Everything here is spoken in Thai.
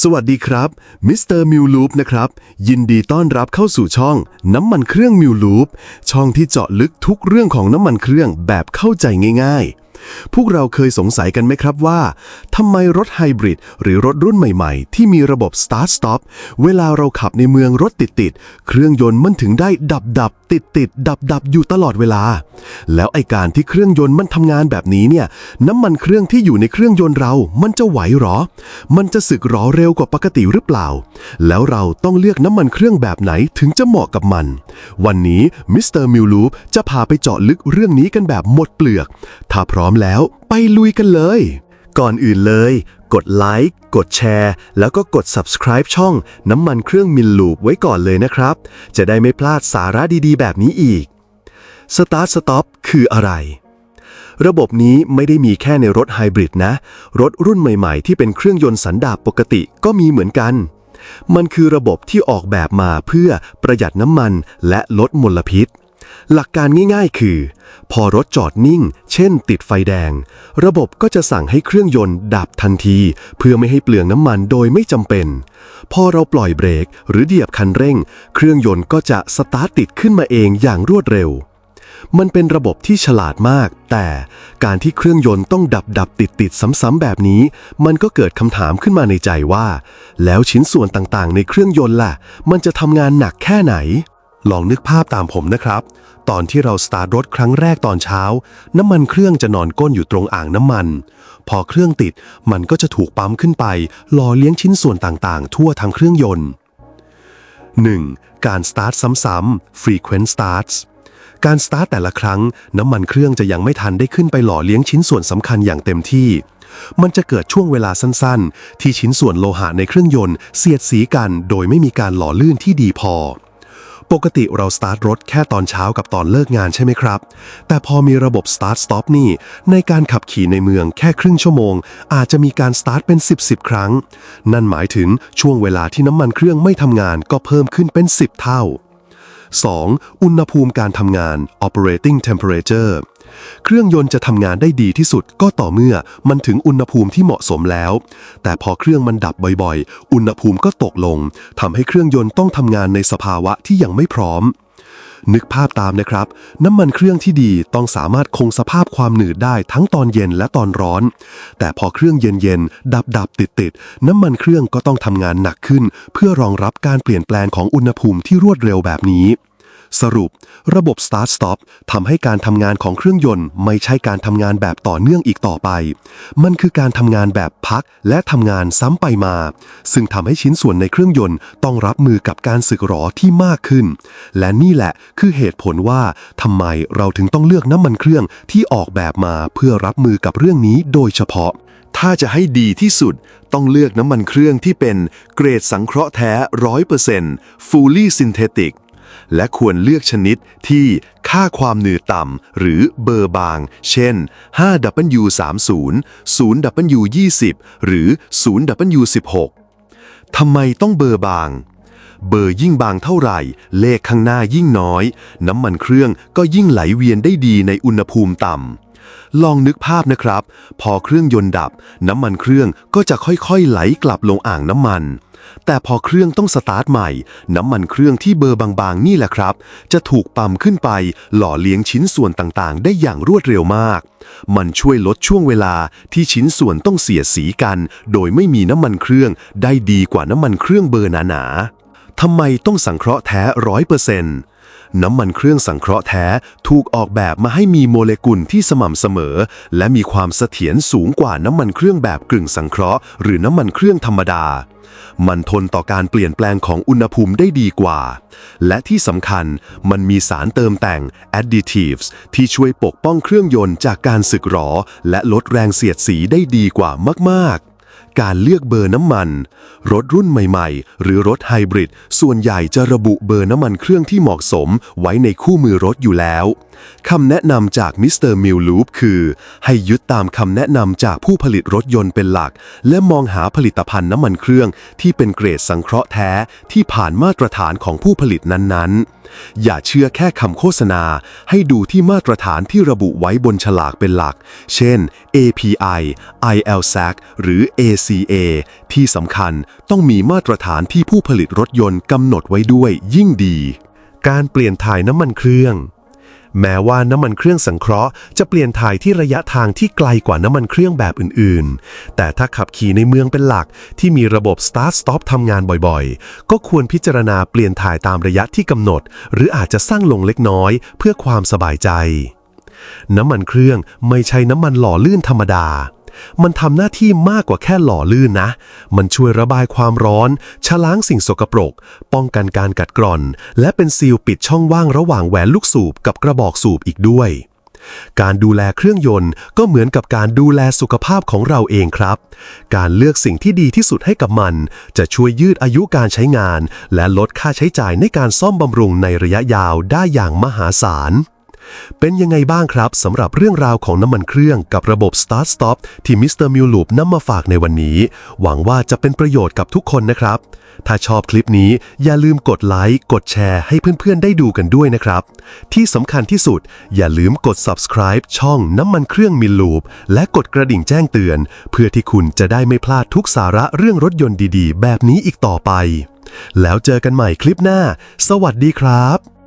สวัสดีครับ มิสเตอร์มิวลูปนะครับ ยินดีต้อนรับเข้าสู่ช่อง น้ำมันเครื่องมิวลูปช่องที่เจาะลึกทุกเรื่องของน้ำมันเครื่องแบบเข้าใจง่าย ๆ พวกเราเคยสงสัยกันไหมครับว่าทำไมรถไฮบริดหรือรถรุ่นใหม่ๆ ที่มีระบบ Start Stop เวลาเราขับในเมืองรถติดๆ เครื่องยนต์มันถึงได้ดับดับติดติดดับดับอยู่ตลอดเวลา แล้วไอการที่เครื่องยนต์มันทำงานแบบนี้เนี่ยน้ำมันเครื่องที่อยู่ในเครื่องยนต์เรา มันจะไหวหรอ มันจะสึกหรอเร็วกว่าปกติหรือเปล่า แล้วเราต้องเลือกน้ำมันเครื่องแบบไหนถึงจะเหมาะกับมัน วันนี้มิสเตอร์มิวลูปจะพาไปเจาะลึกเรื่องนี้กันแบบหมดเปลือก ถ้าพร้อมแล้วไปลุยกันเลย ก่อนอื่นเลย กดไลค์กดแชร์ แล้วก็กด subscribe ช่องน้ำมันเครื่องมิลลูปไว้ก่อนเลยนะครับ จะได้ไม่พลาดสาระดีๆ แบบนี้อีก Start Stop คืออะไร ระบบนี้ไม่ได้มีแค่ในรถไฮบริดนะ รถรุ่นใหม่ๆ ที่เป็นเครื่องยนต์สันดาปปกติก็มีเหมือนกัน มันคือระบบที่ออกแบบมาเพื่อประหยัดน้ำมันและลดมลพิษ หลักการง่ายๆ คือ พอรถจอดนิ่ง เช่น ติดไฟแดง ระบบก็จะสั่งให้เครื่องยนต์ดับทันที เพื่อไม่ให้เปลืองน้ำมันโดยไม่จำเป็น พอเราปล่อยเบรกหรือเหยียบคันเร่ง เครื่องยนต์ก็จะสตาร์ทติดขึ้นมาเองอย่างรวดเร็ว มันเป็นระบบที่ฉลาดมาก แต่การที่เครื่องยนต์ต้องดับดับติดติดซ้ำๆแบบนี้ มันก็เกิดคำถามขึ้นมาในใจว่า แล้วชิ้นส่วนต่างๆ ในเครื่องยนต์ล่ะ มันจะทำงานหนักแค่ไหน ลองนึกภาพตามผมนะครับ ตอนที่เราสตาร์ทรถครั้งแรกตอนเช้า น้ำมันเครื่องจะนอนก้นอยู่ตรงอ่างน้ำมัน พอเครื่องติดมันก็จะถูกปั๊มขึ้นไปหล่อเลี้ยงชิ้นส่วนต่างๆ ทั่วทั้งเครื่องยนต์ 1. การสตาร์ทซ้ำๆ frequent starts การสตาร์ทแต่ละครั้ง น้ำมันเครื่องจะยังไม่ทันได้ขึ้นไปหล่อเลี้ยงชิ้นส่วนสำคัญอย่างเต็มที่ มันจะเกิดช่วงเวลาสั้นๆ ที่ชิ้นส่วนโลหะในเครื่องยนต์เสียดสีกัน โดยไม่มีการหล่อลื่นที่ดีพอ ปกติเราสตาร์ทรถแค่ตอนเช้ากับตอนเลิกงานใช่ไหมครับ แต่พอมีระบบ Start Stop นี่ ในการขับขี่ในเมืองแค่ครึ่งชั่วโมง อาจจะมีการสตาร์ทเป็น 10 10 ครั้ง นั่นหมายถึงช่วงเวลาที่น้ำมันเครื่องไม่ทำงานก็เพิ่มขึ้นเป็น 10 เท่า 2. อุณหภูมิการทำงาน operating temperature เครื่องยนต์จะทำงานได้ดีที่สุดก็ต่อเมื่อมันถึงอุณหภูมิที่เหมาะสมแล้ว แต่พอเครื่องมันดับบ่อยๆ อุณหภูมิก็ตกลงทำให้เครื่องยนต์ต้องทำงานในสภาวะที่ยังไม่พร้อม นึกภาพตามนะครับ น้ำมันเครื่องที่ดีต้องสามารถคงสภาพความหนืดได้ทั้งตอนเย็นและตอนร้อน แต่พอเครื่องเย็นๆดับดับติดติดน้ำมันเครื่องก็ต้องทำงานหนักขึ้น เพื่อรองรับการเปลี่ยนแปลงของอุณหภูมิที่รวดเร็วแบบนี้ สรุประบบ Start Stop ทำให้การทำงานของเครื่องยนต์ ไม่ใช่การทำงานแบบต่อเนื่องอีกต่อไป มันคือการทำงานแบบพักและทำงานซ้ำไปมา ซึ่งทำให้ชิ้นส่วนในเครื่องยนต์ต้องรับมือกับการสึกหรอที่มากขึ้น และนี่แหละคือเหตุผลว่าทำไมเราถึงต้องเลือกน้ำมันเครื่องที่ออกแบบมาเพื่อรับมือกับเรื่องนี้โดยเฉพาะถ้าจะให้ดีที่สุด ต้องเลือกน้ำมันเครื่องที่เป็นเกรดสังเคราะห์แท้ 100% fully synthetic และควรเลือกชนิดที่ค่าความหนืดต่ำหรือเบอร์บาง เช่น 5W30 0W20 หรือ 0W16 ทำไมต้องเบอร์บาง เบอร์ยิ่งบางเท่าไหร่ เลขข้างหน้ายิ่งน้อย น้ำมันเครื่องก็ยิ่งไหลเวียนได้ดีในอุณหภูมิต่ำ ลองนึกภาพนะครับ พอเครื่องยนต์ดับ น้ำมันเครื่องก็จะค่อยๆ ไหลกลับลงอ่างน้ำมัน แต่พอเครื่องต้องสตาร์ทใหม่ น้ำมันเครื่องที่เบอร์บางๆ นี่แหละครับ จะถูกปั๊มขึ้นไป หล่อเลี้ยงชิ้นส่วนต่างๆ ได้อย่างรวดเร็วมาก มันช่วยลดช่วงเวลาที่ชิ้นส่วนต้องเสียสีกัน โดยไม่มีน้ำมันเครื่อง ได้ดีกว่าน้ำมันเครื่องเบอร์หนาๆทำไมต้องสังเคราะห์แท้ร้อยเปอร์เซ็นต์ น้ำมันเครื่องสังเคราะห์แท้ถูกออกแบบมาให้มีโมเลกุลที่สม่ำเสมอ และมีความเสถียรสูงกว่าน้ำมันเครื่องแบบกึ่งสังเคราะห์ หรือน้ำมันเครื่องธรรมดา มันทนต่อการเปลี่ยนแปลงของอุณหภูมิได้ดีกว่า และที่สำคัญมันมีสารเติมแต่ง additives ที่ช่วยปกป้องเครื่องยนต์จากการสึกหรอ และลดแรงเสียดสีได้ดีกว่ามากๆ การเลือกเบอร์น้ำมัน รถรุ่นใหม่ๆ หรือรถไฮบริดส่วนใหญ่จะระบุเบอร์น้ำมันเครื่องที่เหมาะสมไว้ในคู่มือรถอยู่แล้วคำแนะนำจากมิสเตอร์มิลลูปคือ ให้ยึดตามคำแนะนำจากผู้ผลิตรถยนต์เป็นหลัก และมองหาผลิตภัณฑ์น้ำมันเครื่องที่เป็นเกรดสังเคราะห์แท้ที่ผ่านมาตรฐานของผู้ผลิตนั้นๆ อย่าเชื่อแค่คำโฆษณา ให้ดูที่มาตรฐานที่ระบุไว้บนฉลากเป็นหลัก เช่น API ILSAC หรือ AC ECA ที่สำคัญต้องมีมาตรฐานที่ผู้ผลิตรถยนต์กำหนดไว้ด้วยยิ่งดี การเปลี่ยนถ่ายน้ำมันเครื่อง แม้ว่าน้ำมันเครื่องสังเคราะห์จะเปลี่ยนถ่ายที่ระยะทางที่ไกลกว่าน้ำมันเครื่องแบบอื่นๆ แต่ถ้าขับขี่ในเมืองเป็นหลักที่มีระบบ Start Stop ทำงานบ่อยๆ ก็ควรพิจารณาเปลี่ยนถ่ายตามระยะที่กำหนด หรืออาจจะสร้างลงเล็กน้อย เพื่อความสบายใจน้ำมันเครื่องไม่ใช่น้ำมันหล่อลื่นธรรมดา มันทำหน้าที่มากกว่าแค่หล่อลื่นนะ มันช่วยระบายความร้อนชะล้างสิ่งสกปรก ป้องกันการกัดกร่อน และเป็นซีลปิดช่องว่างระหว่างแหวนลูกสูบกับกระบอกสูบอีกด้วย การดูแลเครื่องยนต์ก็เหมือนกับการดูแลสุขภาพของเราเองครับ การเลือกสิ่งที่ดีที่สุดให้กับมัน จะช่วยยืดอายุการใช้งาน และลดค่าใช้จ่ายในการซ่อมบำรุงในระยะยาวได้อย่างมหาศาล เป็นยังไงบ้างครับสำหรับเรื่องราวของน้ำมันเครื่องกับระบบ Start Stop ที่มิสเตอร์มิวลูปนำมาฝากในวันนี้ หวังว่าจะเป็นประโยชน์กับทุกคนนะครับ ถ้าชอบคลิปนี้อย่าลืมกดไลค์กดแชร์ให้เพื่อนๆได้ดูกันด้วยนะครับ ที่สำคัญที่สุด อย่าลืมกด subscribe ช่องน้ำมันเครื่องมิลลูปและกดกระดิ่งแจ้งเตือน เพื่อที่คุณจะได้ไม่พลาดทุกสาระเรื่องรถยนต์ดีๆ แบบนี้อีกต่อไป แล้วเจอกันใหม่คลิปหน้า สวัสดีครับ